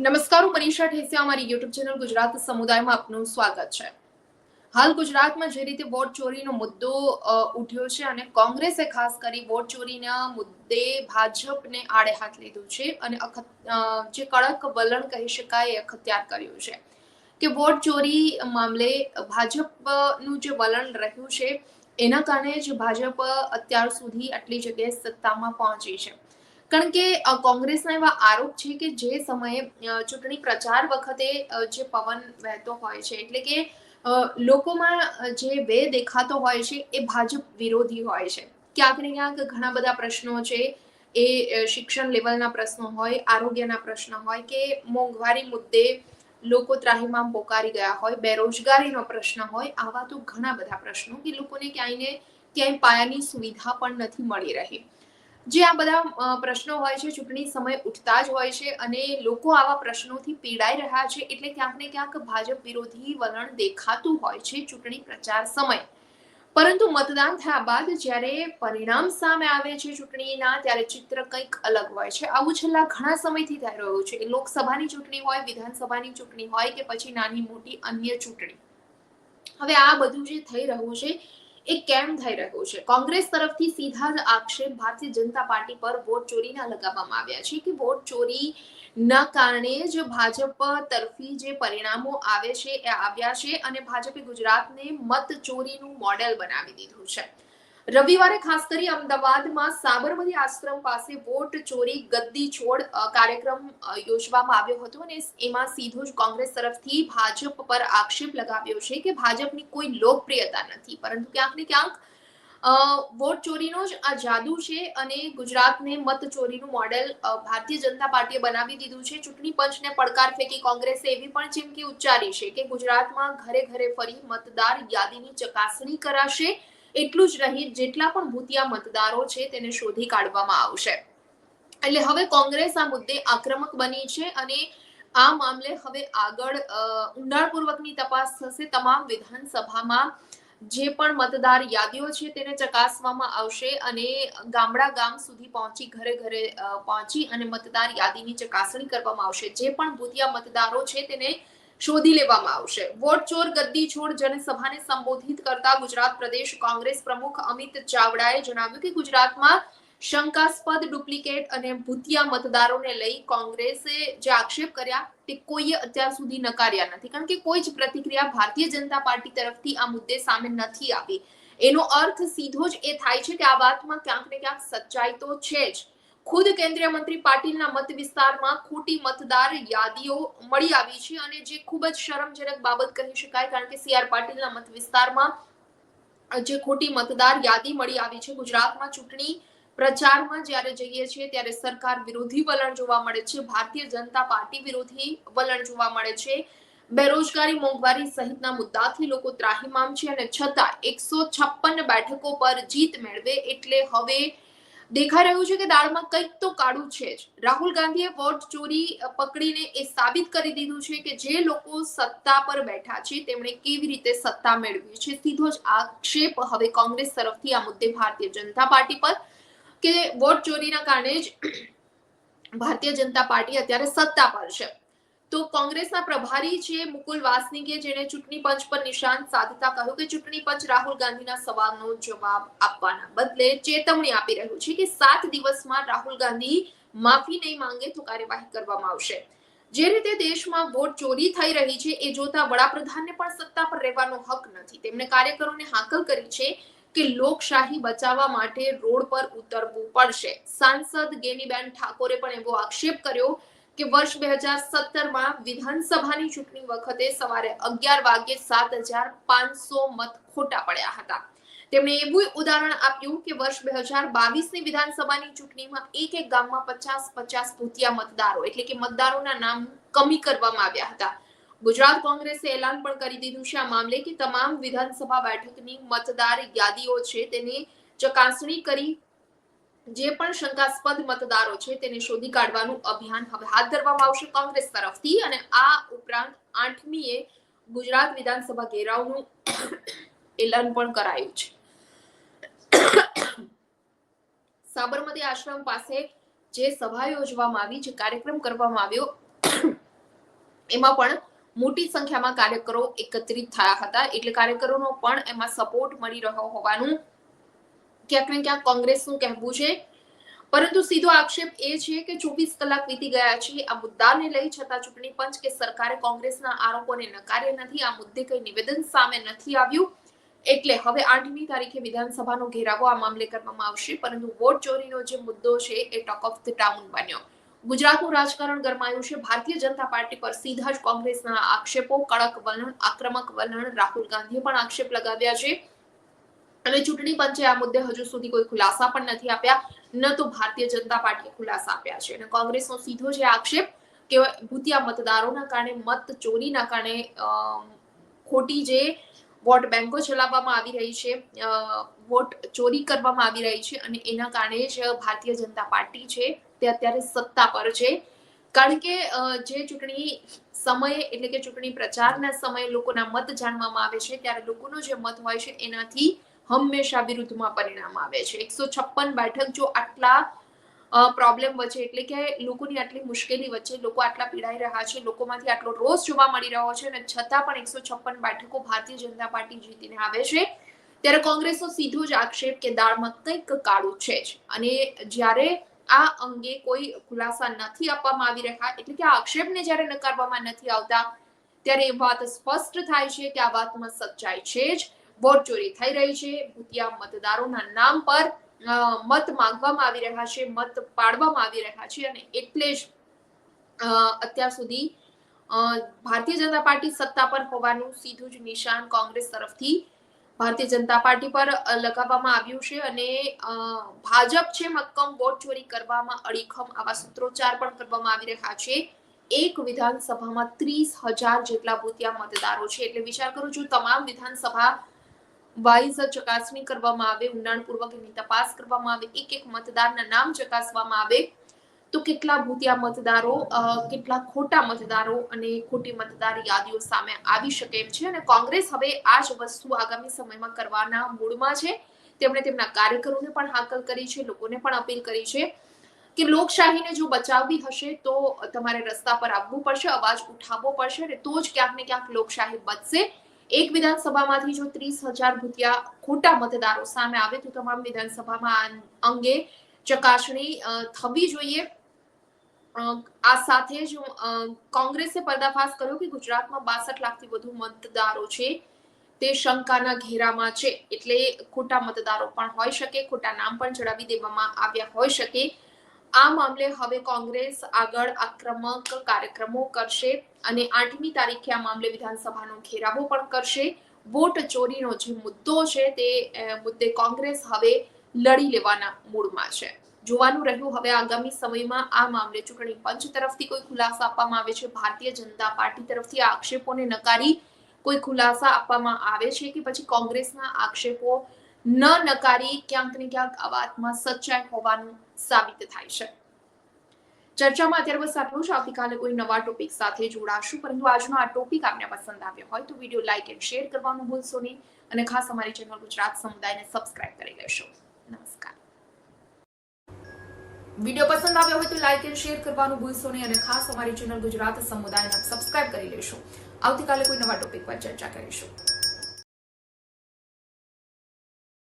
નમસ્કાર, હું મનીષા ઠેસિયા અમારી યુટ્યુબ ચેનલ ગુજરાત સમુદાયમાં આપનું સ્વાગત છે. હાલ ગુજરાતમાં જે રીતે વોટ ચોરીનો મુદ્દો ઉઠ્યો છે અને કોંગ્રેસે ખાસ કરી વોટ ચોરીના મુદ્દે ભાજપને આડે હાથ લીધું છે અને જે કડક વલણ કહી શકાય એ અખત્યાર કર્યું છે કે વોટ ચોરી મામલે ભાજપનું જે વલણ રહ્યું છે, એના કારણે જ ભાજપ અત્યાર સુધી આટલી જગ્યાએ સત્તામાં પહોંચી છે. કારણ કે કોંગ્રેસના એવા આરોપ છે કે જે સમયે ચૂંટણી પ્રચાર વખતે જે પવન વહેતો હોય છે. એટલે કે લોકોમાં જે વે દેખાતો હોય છે એ ભાજપ વિરોધી હોય છે. ક્યાંક ને ક્યાંક ઘણા બધા પ્રશ્નો છે. એ શિક્ષણ લેવલના પ્રશ્નો હોય, આરોગ્યના પ્રશ્નો હોય કે મોંઘવારી મુદ્દે લોકો ત્રાહિમામ પોકારી ગયા હોય, બેરોજગારીનો પ્રશ્ન હોય, આવા તો ઘણા બધા પ્રશ્નો કે લોકોને ક્યાંય ને ક્યાંય પાયાની સુવિધા પણ નથી મળી રહી. જે આ બધા પ્રશ્નો હોય છે, ચૂંટણી સમય ઉઠતા જ હોય છે અને લોકો આવા પ્રશ્નોથી પીડાઈ રહ્યા છે એટલે ક્યાંક ને ક્યાંક ભાજપ વિરોધી વલણ દેખાતું હોય છે ચૂંટણી પ્રચાર સમય. પરંતુ મતદાન થયા બાદ જ્યારે પરિણામ સામે આવે છે ચૂંટણીના, ત્યારે ચિત્ર કંઈક અલગ હોય છે. આવું છેલ્લા ઘણા સમયથી થઈ રહ્યું છે. લોકસભાની ચૂંટણી હોય, વિધાનસભાની ચૂંટણી હોય કે પછી નાની મોટી અન્ય ચૂંટણી. હવે આ બધું જે થઈ રહ્યું છે એ કેમ થઈ રહ્યું છે? કોંગ્રેસ તરફથી સીધા જ આક્ષેપ ભારતીય જનતા પાર્ટી પર વોટ ચોરીના લગાવવામાં આવ્યા છે કે વોટ ચોરી ના કારણે જ ભાજપ તરફી જે પરિણામો આવે છે એ આવ્યા છે અને ભાજપે ગુજરાતને મત ચોરીનું મોડેલ બનાવી દીધું છે. રવિવારે ખાસ કરી અમદાવાદમાં સાબરમતી આશ્રમ પાસે વોટ ચોરી, ગદ્દી છોડ કાર્યક્રમ યોજવામાં આવ્યો હતો અને એમાં સીધો જ કોંગ્રેસ તરફથી ભાજપ પર આક્ષેપ લગાવ્યો છે કે ભાજપની કોઈ લોકપ્રિયતા નથી. પરંતુ ક્યાંક ને ક્યાંક વોટ ચોરીનો જ આ જાદુ છે અને ગુજરાતને મત ચોરીનું મોડેલ ભારતીય જનતા પાર્ટીએ બનાવી દીધું છે. ચૂંટણી પંચને પડકાર ફેંકી કોંગ્રેસે એવી પણ ચીમકી ઉચ્ચારી છે કે ગુજરાતમાં ઘરે ઘરે ફરી મતદાર યાદીની ચકાસણી કરાશે. એટલું જ નહીં, જેટલા પણ ભૂતિયા મતદારો છે તેને શોધી કાઢવામાં આવશે. એટલે હવે કોંગ્રેસ આ મુદ્દે આક્રમક બની છે અને આ મામલે હવે આગળ ઊંડાણપૂર્વકની તપાસ થશે. તમામ વિધાનસભામાં જે પણ મતદાર યાદીઓ છે તેને ચકાસવામાં આવશે અને ગામડા ગામ સુધી પહોંચી, ઘરે ઘરે પહોંચી અને મતદાર યાદીની ચકાસણી કરવામાં આવશે. જે પણ ભૂતિયા મતદારો છે તેને શોધી લેવામાં આવશે. વોટ ચોર, ગદ્દી છોડ જનસભાને સંબોધિત કરતા ગુજરાત પ્રદેશ કોંગ્રેસ પ્રમુખ અમિત ચાવડાએ જણાવ્યું કે ગુજરાતમાં શંકાસ્પદ ડુપ્લિકેટ અને ભૂતિયા મતદારોને લઈ કોંગ્રેસે જે આક્ષેપ કર્યા તે કોઈએ અત્યાર સુધી નકાર્યા નથી. કારણ કે કોઈ જ પ્રતિક્રિયા ભારતીય જનતા પાર્ટી તરફથી આ મુદ્દે સામે નથી આવી. એનો અર્થ સીધો જ એ થાય છે કે આ વાતમાં ક્યાંક ને ક્યાંક સચ્ચાઈ તો છે જ. ખુદ કેન્દ્રીય મંત્રી પાટીલના મત વિસ્તારમાં ખોટી મતદાર યાદીઓ મળી આવી છે અને જે ખૂબ જ શરમજનક બાબત કહી શકાય, કારણ કે સીઆર પાટીલના મત વિસ્તારમાં જે ખોટી મતદાર યાદી મળી આવી છે. ગુજરાતમાં ચૂંટણી પ્રચારમાં જ્યારે જઈએ છીએ ત્યારે સરકાર વિરોધી વલણ જોવા મળે છે. ભારતીય જનતા પાર્ટી વિરોધી વલણ જોવા મળે છે. બેરોજગારી, મોંઘવારી સહિતના મુદ્દાથી લોકો ત્રાહીમામ છે અને છતાં એકસો છપ્પન બેઠકો પર જીત મેળવે એટલે હવે દેખાઈ રહ્યું છે કે દાળમાં કંઈક તો કાળું છે જ. રાહુલ ગાંધીએ વોટ ચોરી પકડીને એ સાબિત કરી દીધું છે કે જે લોકો સત્તા પર બેઠા છે, તેમણે કેવી રીતે સત્તા મેળવી છે? સીધો જ આક્ષેપ હવે કોંગ્રેસ તરફથી આ મુદ્દે ભારતીય જનતા પાર્ટી પર કે વોટ ચોરીના કારણે જ ભારતીય જનતા પાર્ટી અત્યારે સત્તા પર છે. તો કોંગ્રેસના પ્રભારી છે મુકુલ વાસનિકે જેને ચૂંટણી પંચ પર નિશાન સાધતા કહ્યું કે ચૂંટણી પંચ રાહુલ ગાંધીના સવાલનો જવાબ આપવાના બદલે ચેતવણી આપી રહ્યું છે કે સાત દિવસમાં રાહુલ ગાંધી માફી નહીં માંગે તો કાર્યવાહી કરવામાં આવશે. જે રીતે દેશમાં વોટ ચોરી થઈ રહી છે એ જોતા વડાપ્રધાનને પણ સત્તા પર રહેવાનો હક નથી. તેમણે કાર્યકરોને હાકલ કરી છે કે લોકશાહી બચાવવા માટે રોડ પર ઉતરવું પડશે. સાંસદ ગેનીબેન ઠાકોરે પણ એવો આક્ષેપ કર્યો કે વર્ષ બે હજાર સત્તરમાં વિધાનસભાની ચૂંટણી વખતે સવારે અગિયાર વાગે સાત હજાર પાંચસો મત ખોટા પડ્યા હતા. તેમણે એવું ઉદાહરણ આપ્યું કે વર્ષ બે હજાર બાવીસની વિધાનસભાની ચૂંટણીમાં એક એક ગામમાં પચાસ પચાસ ભૂતિયા મતદારો, એટલે કે મતદારોના નામ કમી કરવામાં આવ્યા હતા. ગુજરાત કોંગ્રેસે એલાન પણ કરી દીધું છે આ મામલે કે તમામ વિધાનસભા બેઠકની મતદાર યાદીઓ છે તેની ચકાસણી કરી જે પણ શંકાસ્પદ મતદારો છે તેને શોધી કાઢવાનું અભિયાન હવે હાથ ધરવામાં આવશે કોંગ્રેસ તરફથી અને આ ઉપરાંત આઠમીએ ગુજરાત વિધાનસભા ઘેરાવનું એલાન પણ કરાયું છે. સાબરમતી આશ્રમ પાસે જે સભા યોજવામાં આવી, જે કાર્યક્રમ કરવામાં આવ્યો, એમાં પણ મોટી સંખ્યામાં કાર્યકરો એકત્રિત થયા હતા. એટલે કાર્યકરોનો પણ એમાં સપોર્ટ મળી રહ્યો હોવાનું ક્યાંક ને ક્યાંક કોંગ્રેસનું કહેવું છે. પરંતુ સીધો આક્ષેપ એ છે કે ચોવીસ કલાક વીતી ગયા છે. આ મુદ્દાને લઈ છતાં ચૂંટણી પંચ કે સરકારે કોંગ્રેસના આરોપોને નકાર્યા નથી. આ મુદ્દે કઈ નિવેદન સામે નથી આવ્યું. એટલે હવે આઠમી તારીખે વિધાનસભાનો ઘેરાવો આ મામલે કરવામાં આવશે. પરંતુ વોટ ચોરીનો જે મુદ્દો છે એ ટોક ઓફ ધ ટાઉન બન્યો. ગુજરાતનું રાજકારણ ગરમાયું છે. ભારતીય જનતા પાર્ટી પર સીધા જ કોંગ્રેસના આક્ષેપો, કડક વલણ, આક્રમક વલણ, રાહુલ ગાંધીએ પણ આક્ષેપ લગાવ્યા છે. અને ચૂંટણી પંચે આ મુદ્દે હજુ સુધી કોઈ ખુલાસા પણ નથી આપ્યા, ન તો ભારતીય જનતા પાર્ટીએ ખુલાસા આપ્યા છે. અને કોંગ્રેસનો સીધો જે આક્ષેપ કે ભૂતિયા મતદારોના કારણે, મત ચોરીના કારણે ખોટી જે વોટ બેંકો ચલાવવામાં આવી રહી છે વોટ ચોરી કરવામાં આવી રહી છે અને એના કારણે જ ભારતીય જનતા પાર્ટી છે તે અત્યારે સત્તા પર છે. કારણ કે જે ચૂંટણી સમયે એટલે કે ચૂંટણી પ્રચારના સમયે લોકોના મત જાણવામાં આવે છે, ત્યારે લોકોનો જે મત હોય છે એનાથી હંમેશા વિરુદ્ધમાં પરિણામ આવે છે. એકસો છપ્પન બેઠક જો આટલા પ્રોબ્લેમ વચ્ચે, એટલે કે લોકોની આટલી મુશ્કેલી વચ્ચે લોકો આટલા પીડાઈ રહ્યા છે, લોકોમાંથી આટલો રોષ જોવા મળી રહ્યો છે અને છતાં પણ એકસો છપ્પન બેઠકો ભારતીય જનતા પાર્ટી જીતીને આવે છે. ત્યારે કોંગ્રેસનો સીધો જ આક્ષેપ કે દાળમાં કંઈક કાળું છે જ. અને જ્યારે આ અંગે કોઈ ખુલાસા નથી આપવામાં આવી રહ્યા, એટલે કે આ આક્ષેપને જ્યારે નકારવામાં નથી આવતા, ત્યારે એ વાત સ્પષ્ટ થાય છે કે આ વાતમાં સચ્ચાઈ છે જ. વોટ ચોરી થઈ રહી છે. ભૂતિયા મતદારોના નામ પર મત માંગવામાં આવી રહ્યા છે, મત પાડવામાં આવી રહ્યા છે અને એટલે જ અત્યાર સુધી ભારતીય જનતા પાર્ટી સત્તા પર હોવાનું સીધું જ નિશાન કોંગ્રેસ તરફથી ભારતીય જનતા પાર્ટી પર લગાવવામાં આવ્યું છે અને ભાજપ છે મક્કમ વોટ ચોરી કરવામાં અડીખમ આવા સૂત્રોચ્ચાર પણ કરવામાં આવી રહ્યા છે. એક વિધાનસભામાં ત્રીસ હજાર જેટલા ભૂતિયા મતદારો છે. એટલે વિચાર કરું છું તમામ વિધાનસભા વાઇઝ ચકાસણી કરવામાં આવે, ઊંડાણપૂર્વક એની તપાસ કરવામાં આવે, એક એક મતદારના નામ ચકાસવામાં આવે. તો કેટલા ભૂતિયા મતદારો કેટલા ખોટા મતદારો અને ખોટી મતદાર યાદીઓ સામે આવી શકે એમ છે અને કોંગ્રેસ હવે આ જ વસ્તુ આગામી સમયમાં કરવાના મૂડમાં છે. તેમણે તેમના કાર્યકરોને પણ હાકલ કરી છે, લોકોને પણ અપીલ કરી છે કે લોકશાહીને જો બચાવવી હશે તો તમારે રસ્તા પર આવવું પડશે, અવાજ ઉઠાવવો પડશે અને તો જ ક્યાંક ને ક્યાંક લોકશાહી બચશે. એક વિધાનસભામાંથી જો ત્રીસ હજાર ભૂતિયા ખોટા મતદારો સામે આવે તો તમામ વિધાનસભામાં અંગે ચકાસણી થવી જોઈએ. આ સાથે જ કોંગ્રેસે પર્દાફાશ કર્યો કે ગુજરાતમાં બાસઠ લાખથી વધુ મતદારો છે. તે શંકાના ઘેરામાં છે. એટલે ખોટા મતદારો પણ હોઈ શકે, ખોટા નામ પણ ચડાવી દેવામાં આવ્યા હોઈ શકે. આ મામલે હવે કોંગ્રેસ આગળ આક્રમક કાર્યક્રમો કરશે અને આઠમી તારીખે આ મામલે વિધાનસભાનો ઘેરાવો પણ કરશે. વોટ ચોરીનો જે મુદ્દો છે તે મુદ્દે કોંગ્રેસ હવે લડી લેવાના મૂડમાં છે. જોવાનું રહ્યું હવે આગામી સમયમાં આ મામલે ચૂંટણી પંચ તરફથી કોઈ ખુલાસા આપવામાં આવે છે, ભારતીય જનતા પાર્ટી તરફથી આક્ષેપોને નકારી કોઈ ખુલાસા આપવામાં આવે છે કે પછી કોંગ્રેસના આક્ષેપો ન નકારી ક્યાંક ને ક્યાંક આ વાતમાં સચ્ચાઈ હોવાનું સાબિત થાય છે. ચર્ચામાં અત્યારે બસ આટલું જ. આવતીકાલે કોઈ નવા ટોપિક સાથે જોડાશું. પરંતુ આજનો આ ટોપિક આપને પસંદ આવ્યો હોય તો વીડિયો લાઇક એન્ડ શેર કરવાનું ભૂલશો નહીં. અને ખાસ અમારી ચેનલ ગુજરાત સમુદાયને સબસ્ક્રાઇબ કરી લેશો. નમસ્કાર. વીડિયો પસંદ આવ્યો હોય તો લાઇક એન્ડ શેર કરવાનું ભૂલશો નહીં અને ખાસ અમારી ચેનલ ગુજરાત સમુદાયને સબસ્ક્રાઇબ કરી લેશો. આવતીકાલે કોઈ નવા ટોપિક પર ચર્ચા કરીશું.